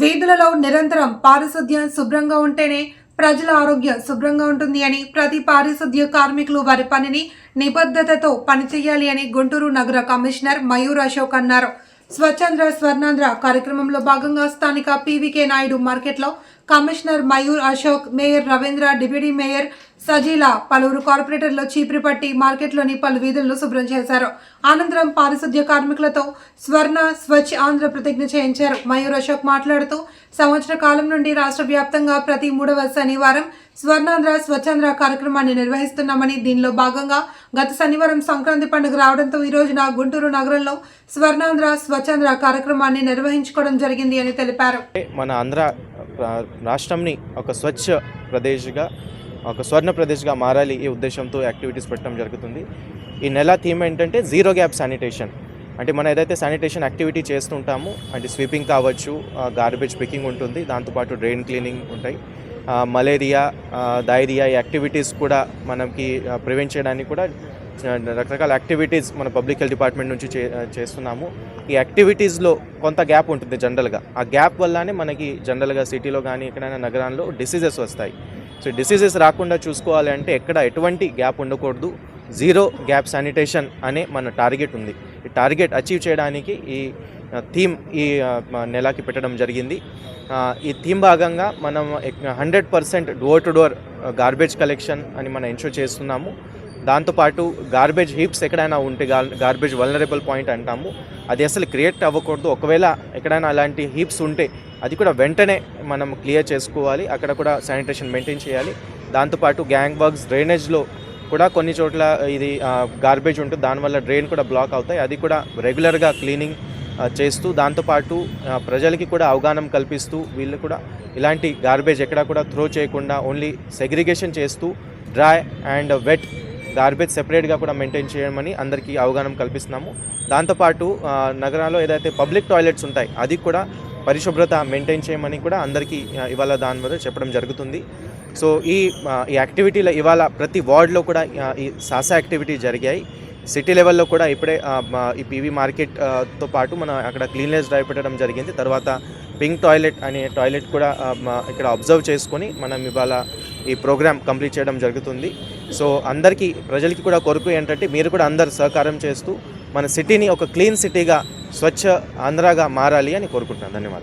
వీధులలో నిరంతరం పారిశుద్ధ్యం శుభ్రంగా ఉంటేనే ప్రజల ఆరోగ్యం శుభ్రంగా ఉంటుంది అని ప్రతి పారిశుద్ధ్య కార్మికులు వారి పనిని నిబద్ధతతో పనిచేయాలి అని గుంటూరు నగర కమిషనర్ మయూర్ అశోక్ అన్నారు. స్వచ్ఛంద్ర స్వర్ణాంధ్ర కార్యక్రమంలో భాగంగా స్థానిక పీవీకే నాయుడు మార్కెట్లో commissioner Mayur Ashok mayor Ravindra deputy mayor Sajeela పలువురు కార్పొరేటర్లు చీపురు పట్టి మార్కెట్లోని పలు వీధులను శుభ్రం చేశారు. అనంతరం పారిశుద్ధ్య కార్మికులతో స్వర్ణ స్వచ్ఛ ఆంధ్ర ప్రతిజ్ఞ చేయించారు. మయూర్ అశోక్ మాట్లాడుతూ సంవత్సర కాలం నుండి రాష్ట్ర వ్యాప్తంగా ప్రతి మూడవ శనివారం స్వర్ణాంధ్ర స్వచ్ఛాంధ్ర కార్యక్రమాన్ని నిర్వహిస్తున్నామని దీనిలో భాగంగా గత శనివారం సంక్రాంతి పండుగ రావడంతో ఈ రోజున గుంటూరు నగరంలో స్వర్ణాంధ్ర స్వచ్ఛాంధ్ర కార్యక్రమాన్ని నిర్వహించుకోవడం జరిగింది అని తెలిపారు. మన ఆంధ్ర రాష్ట్రంని ఒక స్వచ్ఛ ప్రదేశ్గా ఒక స్వర్ణ ప్రదేశ్గా మారాలి ఈ ఉద్దేశంతో యాక్టివిటీస్ పెట్టడం జరుగుతుంది. ఈ నెల థీమ్ ఏంటంటే జీరో గ్యాప్ శానిటేషన్. అంటే మనం ఏదైతే శానిటేషన్ యాక్టివిటీ చేస్తుంటామో అంటే స్వీపింగ్ కావచ్చు గార్బేజ్ పికింగ్ ఉంటుంది దాంతోపాటు డ్రైన్ క్లీనింగ్ ఉంటాయి. మలేరియా డైరియా ఈ యాక్టివిటీస్ కూడా మనకి ప్రివెంట్ చేయడానికి కూడా రకరకాల యాక్టివిటీస్ మన పబ్లిక్ హెల్త్ డిపార్ట్మెంట్ నుంచి చే చేస్తున్నాము. ఈ యాక్టివిటీస్లో కొంత గ్యాప్ ఉంటుంది జనరల్గా ఆ గ్యాప్ వల్లనే మనకి జనరల్గా సిటీలో కానీ ఎక్కడైనా నగరాల్లో డిసీజెస్ వస్తాయి. సో డిసీజెస్ రాకుండా చూసుకోవాలి అంటే ఎక్కడ ఎటువంటి గ్యాప్ ఉండకూడదు. జీరో గ్యాప్ శానిటేషన్ అనే మన టార్గెట్ ఉంది. ఈ టార్గెట్ అచీవ్ చేయడానికి ఈ థీమ్ ఈ నెలకి పెట్టడం జరిగింది. ఈ థీమ్ భాగంగా మనం hundred percent door to door garbage collection అని మనం ఎన్షూర్ చేస్తున్నాము. దాంతోపాటు గార్బేజ్ హీప్స్ ఎక్కడైనా ఉంటే గార్బేజ్ వల్నరబుల్ పాయింట్ అంటాము. అది అసలు క్రియేట్ అవ్వకూడదు. ఒకవేళ ఎక్కడైనా అలాంటి హీప్స్ ఉంటే అది కూడా వెంటనే మనం క్లియర్ చేసుకోవాలి. అక్కడ కూడా శానిటేషన్ మెయింటైన్ చేయాలి. దాంతోపాటు గ్యాంగ్ వర్క్స్ డ్రైనేజ్లో కూడా కొన్ని చోట్ల ఇది గార్బేజ్ ఉంటుంది. దానివల్ల డ్రైన్ కూడా బ్లాక్ అవుతాయి. అది కూడా రెగ్యులర్గా క్లీనింగ్ చేస్తూ దాంతోపాటు ప్రజలకి కూడా అవగాహన కల్పిస్తూ వీళ్ళు కూడా ఇలాంటి గార్బేజ్ ఎక్కడా కూడా త్రో చేయకుండా ఓన్లీ సెగ్రిగేషన్ చేస్తూ డ్రై అండ్ వెట్ గార్బేజ్ సెపరేట్గా కూడా మెయింటైన్ చేయమని అందరికీ అవగాహన కల్పిస్తున్నాము. దాంతోపాటు నగరాల్లో ఏదైతే పబ్లిక్ టాయిలెట్స్ ఉంటాయి అది కూడా పరిశుభ్రత మెయింటైన్ చేయమని కూడా అందరికీ ఇవాళ దాని మీద చెప్పడం జరుగుతుంది. సో ఈ ఈ యాక్టివిటీలో ఇవాళ ప్రతి వార్డులో కూడా ఈ సాస యాక్టివిటీ జరిగాయి. సిటీ లెవెల్లో కూడా ఇప్పుడే ఈ పీవీ మార్కెట్తో పాటు మనం అక్కడ క్లీన్లెస్ డ్రైవ్ పెట్టడం జరిగింది. తర్వాత పింక్ టాయిలెట్ అనే టాయిలెట్ కూడా ఇక్కడ అబ్జర్వ్ చేసుకొని మనం ఇవాళ ఈ ప్రోగ్రామ్ కంప్లీట్ చేయడం జరుగుతుంది. సో అందరికీ ప్రజలకి కూడా కొరకు ఏంటంటే మీరు కూడా అందరు సహకారం చేస్తూ మన సిటీని ఒక క్లీన్ సిటీగా స్వచ్ఛ ఆంధ్రాగా మారాలి అని కోరుకుంటున్నాను. ధన్యవాదాలు.